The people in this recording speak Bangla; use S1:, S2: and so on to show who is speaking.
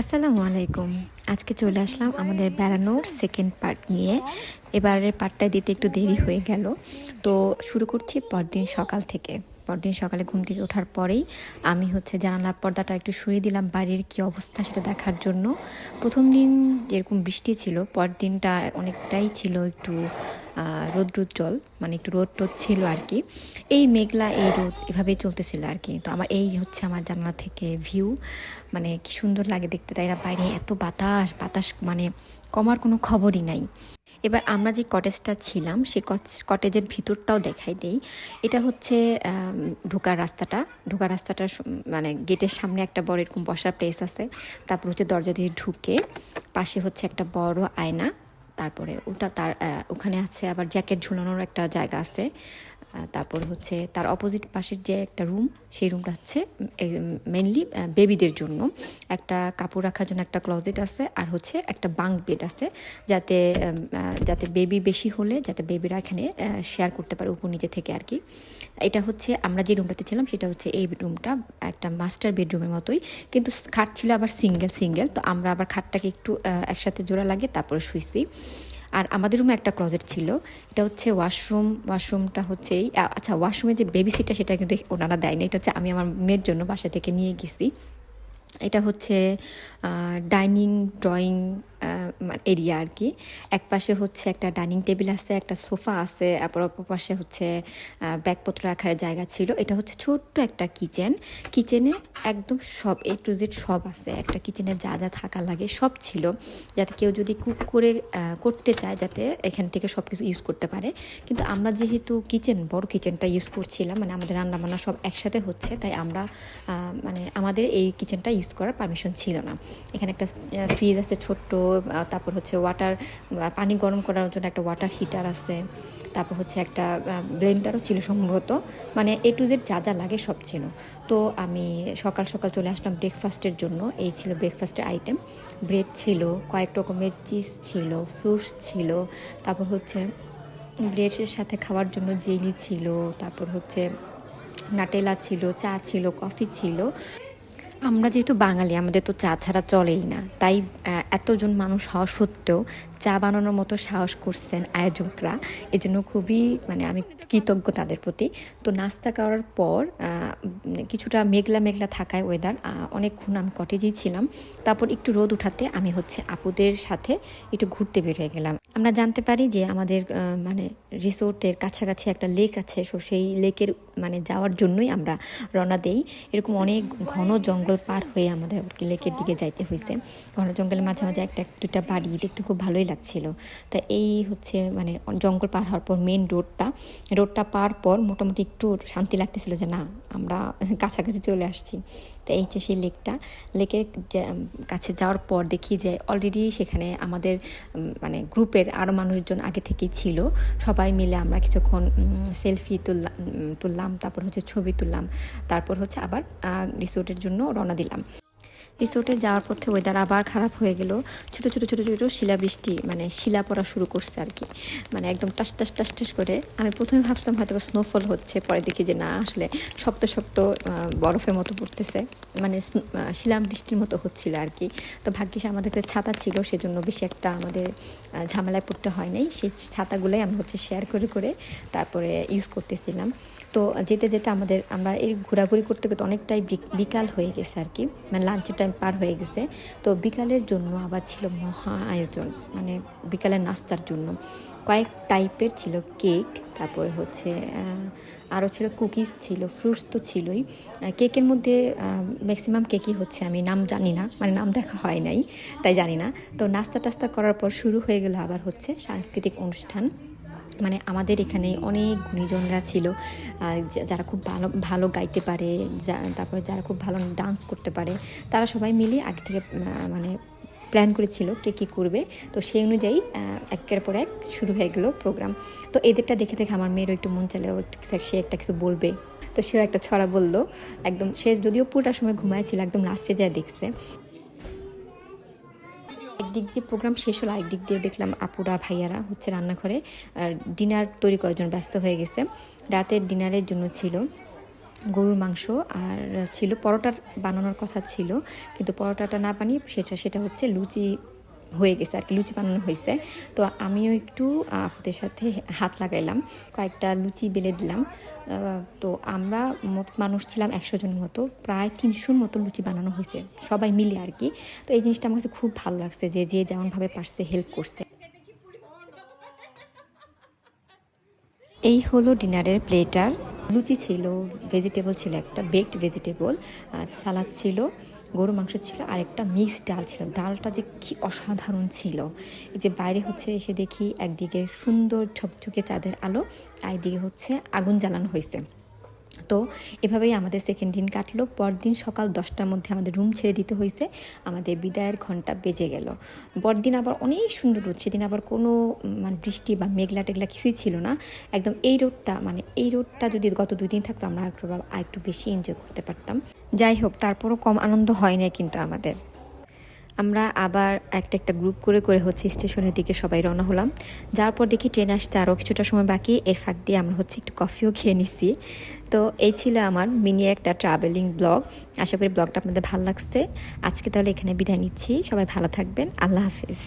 S1: আসসালামু আলাইকুম। আজকে চলে আসলাম আমাদের বেড়ানোর সেকেন্ড পার্ট নিয়ে। এবারের পার্টটা দিতে একটু দেরি হয়ে গেল। তো শুরু করছি পরদিন সকাল থেকে। পরদিন সকালে ঘুম থেকে ওঠার পরেই আমি হচ্ছে জানালার পর্দাটা একটু সরিয়ে দিলাম বাড়ির কী অবস্থা সেটা দেখার জন্য। প্রথম দিন যেরকম বৃষ্টি ছিল, পরদিনটা অনেকটাই ছিল একটু রোদ জল মানে একটু রোদ টোদ ছিল আর কি। এই মেঘলা, এই রোদ এভাবেই চলতেছিল আর কি। তো আমার এই হচ্ছে আমার জানলা থেকে ভিউ মানে কি সুন্দর লাগে দেখতে। তাই না, বাইরে এত বাতাস বাতাস মানে কমার কোনো খবরই নাই। এবার আমরা যে কটেজটা ছিলাম সেই কটেজের ভিতরটাও দেখাই দেই। এটা হচ্ছে ঢোকার রাস্তাটা। ঢোকার রাস্তাটা মানে গেটের সামনে একটা বড় এরকম বসার প্লেস আছে। তারপর হচ্ছে দরজা দিয়ে ঢুকে পাশে হচ্ছে একটা বড় আয়না। তারপরে ওটা তার ওখানে আছে আবার জ্যাকেট ঝুলানোর একটা জায়গা আছে। তারপর হচ্ছে তার অপোজিট পাশের যে একটা রুম সেই রুমটা হচ্ছে মেনলি বেবিদের জন্য। একটা কাপড় রাখার জন্য একটা ক্লোজেট আছে আর হচ্ছে একটা বাঙ্ক বেড আছে যাতে যাতে বেবি বেশি হলে, যাতে বেবিরা এখানে শেয়ার করতে পারে উপর নিচে থেকে আর কি। এটা হচ্ছে আমরা যে রুমটাতে ছিলাম, সেটা হচ্ছে এই রুমটা একটা মাস্টার বেডরুমের মতোই। কিন্তু খাট ছিল আবার সিঙ্গেল সিঙ্গেল তো আমরা আবার খাটটাকে একটু একসাথে জোড়া লাগে তারপরে শুইছি। আর আমাদের রুমে একটা ক্লোজেট ছিল। এটা হচ্ছে ওয়াশরুম ওয়াশরুমটা হচ্ছে এই আচ্ছা ওয়াশরুমে যে বেবি সিটটা সেটা কিন্তু ওনারা দেয়নি। এটা হচ্ছে আমি আমার মেয়ের জন্য বাসা থেকে নিয়ে গেছি। এটা হচ্ছে ডাইনিং ড্রয়িং এরিয়া আর কি। এক পাশে হচ্ছে একটা ডাইনিং টেবিল আছে, একটা সোফা আছে তারপর অপর পাশে হচ্ছে ব্যাগপত্র রাখার জায়গা ছিল। এটা হচ্ছে ছোট্ট একটা কিচেন। কিচেনে একদম সব এ টু জেড সব আছে। একটা কিচেনে যা যা থাকা লাগে সব ছিল। যাতে কেউ যদি কুক করে করতে চায়, যাতে এখান থেকে সব কিছু ইউজ করতে পারে। কিন্তু আমরা যেহেতু কিচেন, বড় কিচেনটা ইউজ করছিলাম মানে আমাদের রান্নাবান্না সব একসাথে হচ্ছে, তাই আমরা মানে আমাদের এই কিচেনটা ইউজ করার পারমিশন ছিল না। এখানে একটা ফ্রিজ আছে ছোট্ট তারপর হচ্ছে ওয়াটার পানি গরম করার জন্য একটা ওয়াটার হিটার আছে। তারপর হচ্ছে একটা ব্লেন্ডারও ছিল সম্ভবত। মানে এ টু জেড যা যা লাগে সব ছিল। তো আমি সকাল সকাল চলে আসলাম ব্রেকফাস্টের জন্য। এই ছিল ব্রেকফাস্টের আইটেম ব্রেড ছিল, কয়েক রকমের চিজ ছিল ফ্রুটস ছিল। তারপর হচ্ছে ব্রেডের সাথে খাওয়ার জন্য জেলি ছিল। তারপর হচ্ছে নাটেলা ছিল, চা ছিল কফি ছিল। আমরা যেহেতু বাঙালি, আমাদের তো চা ছাড়া চলেই না। তাই এতজন মানুষ হওয়া সত্ত্বেও চা বানানোর মতো সাহস করছেন আয়োজকরা। এজন্য খুবই মানে আমি কৃতজ্ঞ তাদের প্রতি। তো নাস্তা করার পর কিছুটা মেঘলা মেঘলা থাকায় ওয়েদার অনেকক্ষণ আমি কটেজেই ছিলাম। তারপর একটু রোদ উঠাতে আমি হচ্ছে আপুদের সাথে একটু ঘুরতে বের হয়ে গেলাম। আমরা জানতে পারি যে আমাদের মানে রিসোর্টের কাছাকাছি একটা লেক আছে, সো সেই লেকের মানে যাওয়ার জন্যই আমরা রওনা দেই। এরকম অনেক ঘন জঙ্গল পার হয়ে আমাদের কি লেকের দিকে যাইতে হয়েছে ঘন জঙ্গলের মাঝে মাঝে একটা দুটা বাড়ি, দেখতে খুব ভালোই লাগছিল। তা এই হচ্ছে মানে জঙ্গল পার হওয়ার পর মেন রোডটা রোডটা পার পর মোটামুটি একটু শান্তি লাগতেছিল যে না, আমরা কাছাকাছি চলে আসছি। তো এই যে সেই লেকটা, লেকের কাছে যাওয়ার পর দেখি যে অলরেডি সেখানে আমাদের মানে গ্রুপের আরও মানুষজন আগে থেকেই ছিল। সবাই মিলে আমরা কিছুক্ষণ সেলফি তুললাম তুললাম, তারপর হচ্ছে ছবি তুললাম। তারপর হচ্ছে আবার রিসোর্টের জন্য রওনা দিলাম। রিসোর্টে যাওয়ার পথে ওয়েদার আবার খারাপ হয়ে গেল। ছোট ছোট ছোট ছোট শিলাবৃষ্টি মানে শিলা পড়া শুরু করছে আর কি। মানে একদম টাস টাস টাস টাস করে। আমি প্রথমে ভাবছিলাম হয়তো স্নোফল হচ্ছে, পরে দেখি যে না, আসলে শক্ত শক্ত বরফের মতো পড়তেছে। মানে স্ন- বৃষ্টির মতো হচ্ছিল আর কি। তো ভাগ্যিস আমাদের কাছে ছাতা ছিল, সেজন্য বেশি একটা আমাদের ঝামেলায় পড়তে হয় নাই। সেই ছাতাগুলোই আমরা হচ্ছে শেয়ার করে করে তারপরে ইউজ করতেছিলাম। তো যেতে যেতে আমাদের, আমরা এই ঘোরাঘুরি করতে করতে অনেকটাই বিক- বিকাল হয়ে গেছে আর কি। মানে লাঞ্চের টাইম পার হয়ে গেছে। তো বিকালের জন্য আবার ছিল মহা আয়োজন মানে বিকালের নাস্তার জন্য। কয়েক টাইপের ছিল কেক তারপরে হচ্ছে আরও ছিল কুকিজ ছিল ফ্রুটস তো ছিলই। কেকের মধ্যে ম্যাক্সিমাম কেকই হচ্ছে, আমি নাম জানি না মানে নাম দেখা হয় নাই, তাই জানি না। তো নাস্তা টাস্তা করার পর শুরু হয়ে গেল আবার হচ্ছে সাংস্কৃতিক অনুষ্ঠান। মানে আমাদের এখানে অনেক গুণীজনরা ছিল যারা খুব ভালো ভালো গাইতে পারে তারপরে যারা খুব ভালো ডান্স করতে পারে, তারা সবাই মিলে আগে থেকে মানে প্ল্যান করেছিল কে কী করবে। তো সেই অনুযায়ী একের পর এক শুরু হয়ে গেল প্রোগ্রাম। তো এদেরটা দেখে দেখে আমার মেয়েরও একটু মন একটু সে একটা কিছু বলবে। তো সেও একটা ছড়া বলল, একদম সে যদিও পুরোটা সময় ঘুমাইছিল একদম লাস্টে যায় দেখছে। একদিক দিয়ে প্রোগ্রাম শেষ হলো আরেকদিক দিয়ে দেখলাম আপুরা, ভাইয়ারা হচ্ছে রান্নাঘরে ডিনার তৈরি করার জন্য ব্যস্ত হয়ে গেছে। রাতের ডিনারের জন্য ছিল গরুর মাংস আর ছিল পরোটা বানানোর কথা ছিল, কিন্তু পরোটাটা না বানিয়ে সেটা সেটা হচ্ছে লুচি হয়ে গেছে আর কি, লুচি বানানো হয়েছে। তো আমিও একটু আপুদের সাথে হাত লাগাইলাম, কয়েকটা লুচি বেলে দিলাম। তো আমরা মোট মানুষ ছিলাম একশো জনের মতো, প্রায় তিনশোর মতো লুচি বানানো হয়েছে, সবাই মিলে আর কি। তো এই জিনিসটা আমার কাছে খুব ভালো লাগছে যে যে যেমনভাবে পারছে হেল্প করছে। এই হলো ডিনারের প্লেটার। লুচি ছিল ভেজিটেবল ছিল একটা বেকড ভেজিটেবল সালাদ ছিল। গরু মাংস ছিল আর একটা মিক্সড ডাল ছিল। ডালটা যে কি অসাধারণ ছিল। এই যে বাইরে হচ্ছে এসে দেখি একদিকে সুন্দর ঝকঝকে চাঁদের আলো, আর একদিকে হচ্ছে আগুন জ্বালানো হয়েছে। তো এভাবেই আমাদের সেকেন্ড দিন কাটলো। পরদিন সকাল দশটার মধ্যে আমাদের রুম ছেড়ে দিতে হয়েছে। আমাদের বিদায়ের ঘণ্টা বেজে গেল। পরদিন আবার অনেক সুন্দর রোদ। সেদিন আবার কোনো মানে বৃষ্টি বা মেঘলা টেঘলা কিছুই ছিল না। একদম এই রোডটা মানে এই রোডটা যদি গত দুই দিন থাকতো, আমরা একটু আর একটু বেশি এনজয় করতে পারতাম। যাই হোক, তারপরও কম আনন্দ হয় না কিন্তু আমাদের। আমরা আবার একটা একটা গ্রুপ করে করে হচ্ছে স্টেশনের দিকে সবাই রওনা হলাম। যার পর দেখি ট্রেন আসতে আরও কিছুটা সময় বাকি। এর ফাঁক দিয়ে আমরা হচ্ছে একটু কফিও খেয়ে নিছি। তো এই ছিল আমার মিনি একটা ট্রাভেলিং ব্লগ আশা করি ব্লগটা আপনাদের ভালো লাগছে। আজকে তাহলে এখানে বিদায় নিচ্ছি। সবাই ভালো থাকবেন। আল্লাহ হাফিজ।